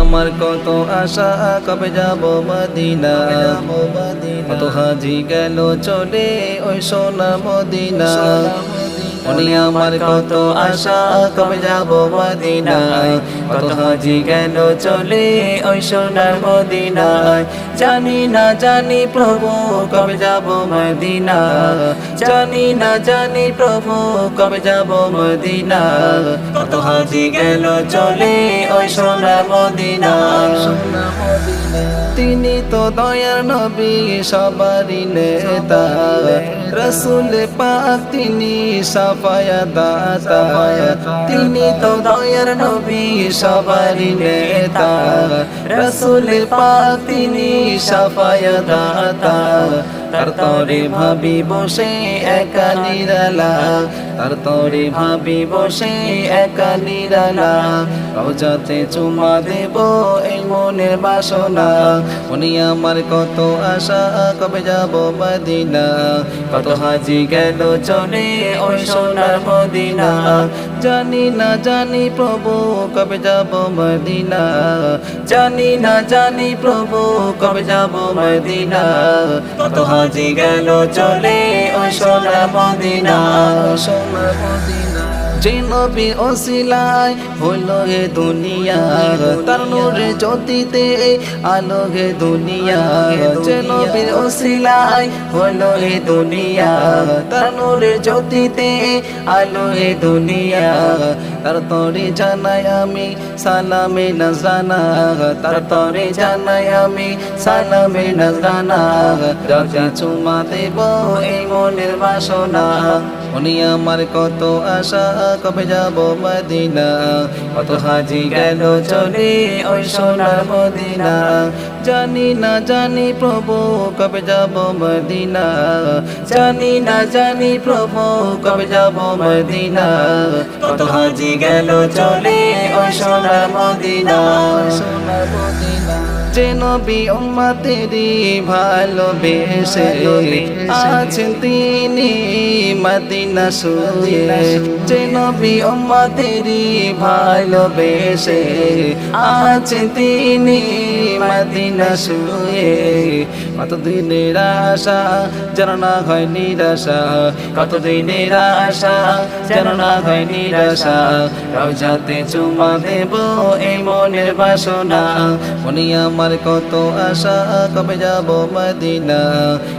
আমার কত আশা কবে যাব মদিনা? কত হাজি গেল চলে ওই সোনা মদিনা। মনে আমার কত আশা, কবে যাব মদিনায়? কত হাজি কেন চলে ওই সোনার মদিনায়? জানি না, জানি প্রভু, কবে যাব মদিনা জানি না, জানি প্রভু, কবে যাব মদিনা কত হাজি গেল চলে ওই সোনার মদিনা। তিনি তো দয়ার নবী, সবারই নেতা। রসুল পাক তিনি সাফায়া দাতা। তিনি তো দয়ার নবী, সবারই নেতা। রসুল পাক তিনি সাফায়া দাতা তার তরে ভাবি বসে একা নিরালা। তার তরে ভাবি বসে একা নিরালা। রোজাতে চুমা দেব এই মনের বাসনা। উনি আমার কত আশা, কবে যাব মদিনা? কত হাজি গেল চলে ওই সোনার মদিনা। জানি না, জানি প্রভু কবে যাব মদিনা। জানি না, জানি প্রভু কবে যাব মদিনা। কত হাজি গেল চলে, ও সোনা মদিনা। সোনা মদিনা। যে নবী ওসিলায় হলো হে দুনিয়ার তার নূরে জ্যোতিতে আলো হে দুনিয়া। যে নবীর ওসিলায় হলো হে দুনিয়া, তার নূরে জ্যোতিতে আলো হে দুনিয়া। তার তরে জানাই আমি সালামে নজরানা তার তরে জানাই আমি সালামে নজরানা রাজা চুমা দেব এই মনের বাসনা। উনি আমার কত আশা, কবে যাব মদিনা? কত হাজি গেল চলে ওই সোনার মদিনা। জানি না, জানি প্রভু, কবে যাব মদিনা? জানি না, জানি প্রভু, কবে যাব মদিনা? কত হাজি গেল চলে ওই সোনার মদিনা। সোনার মদিনা যে নবী উম্মতেরই ভালোবেসে আছেন তিনি মদিনা শুয়ে যে নবী উম্মতেরই ভালোবেসে আছেন তিনি মদিনা শুয়ে কত দিনের আশা যেন না হয় নিরাশা কত দিনের আশা যেন না হয় নিরাশা। রওজাতে চুমা দেব এই মনের বাসনা উনি আমার কত আশা, কবে যাব মদিনা?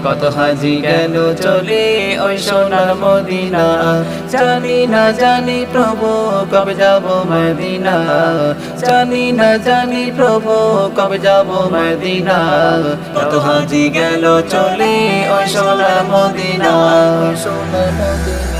কত হাজি গেল চলে ওই সোনার মদিনা? জানি না, জানি প্রভু, কবে যাব মদিনা? জানি না, জানি প্রভু, কবে যাব মদিনা? কত হাজি গেল চলে ওই সোনার মদিনা সোনার মদিনা?